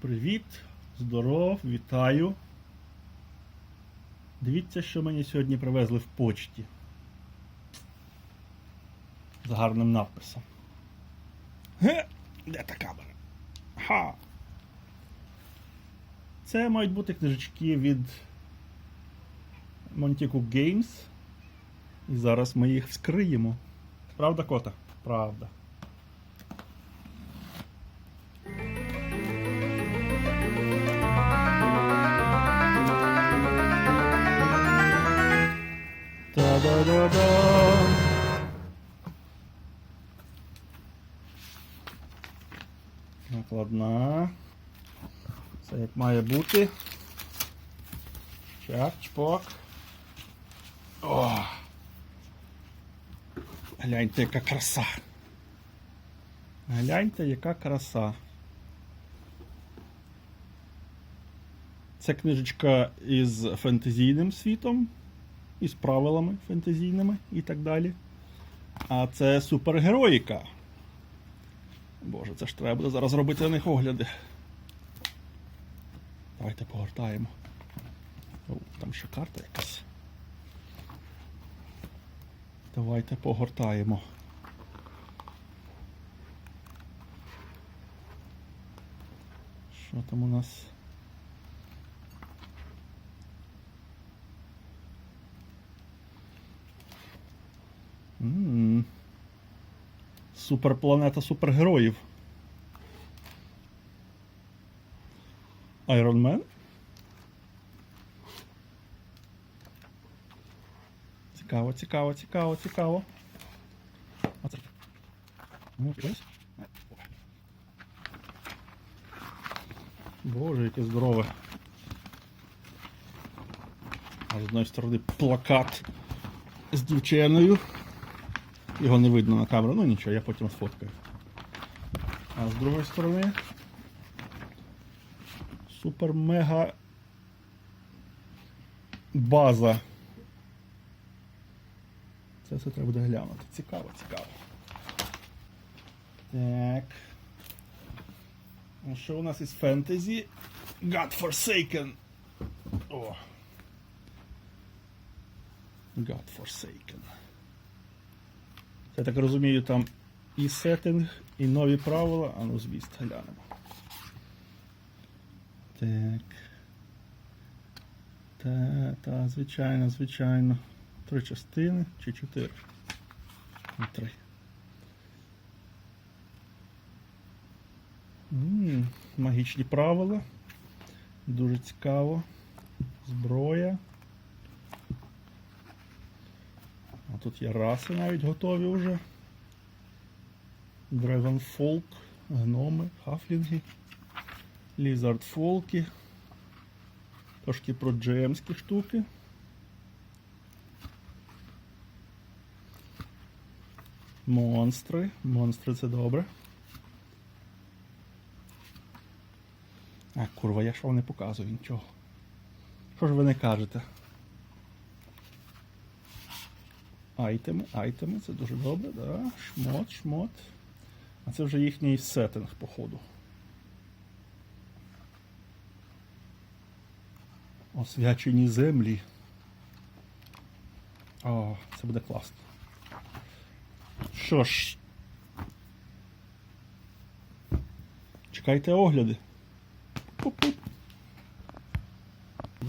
Привіт, здоров, вітаю. Дивіться, що мені сьогодні привезли в почті. З гарним надписом. Ге! Де та камера? Ха! Це мають бути книжечки від Montico Games. І зараз ми їх вскриємо. Правда, кота? Правда. Накладна. Все як має бути. Чак, чпок. О! Гляньте, яка краса. Гляньте, яка краса. Це книжечка із фентезійним світом, із правилами фентезійними і так далі. А це супергероїка. Боже, це ж треба буде зараз робити на них огляди. Давайте погортаємо. О, там ще карта якась. Давайте погортаємо. Що там у нас? М. Суперпланета супергероїв. Iron Man. Цікаво, цікаво, цікаво, цікаво. Ну. Боже, яке здорове. А з одної сторони плакат з дівчиною. Його не видно на камеру, ну нічого, я потім сфоткаю. А з другої сторони супер-мега база. Це все треба буде глянути. Цікаво, цікаво. Так. А що у нас із фентезі? God Forsaken. О. God Forsaken. Я так розумію, там і сеттинг, і нові правила. А ну, звісно, глянемо. Так. Та, та, звичайно, звичайно. Три частини чи чотири? Ну, Три. М, Магічні правила. Дуже цікаво. Зброя. А тут є раси навіть готові вже. Dragonfolk, гноми, хафлінги, лізардфолки. Трошки про джемські штуки. Монстри. Монстри це добре. А, курва, я ж вам не показую нічого. Що ж ви не кажете? Айтеми, айтеми, це дуже добре, да. Шмот, шмот. А це вже їхній сеттинг, походу. Освячені землі. О, це буде класно. Що ж. Чекайте огляди.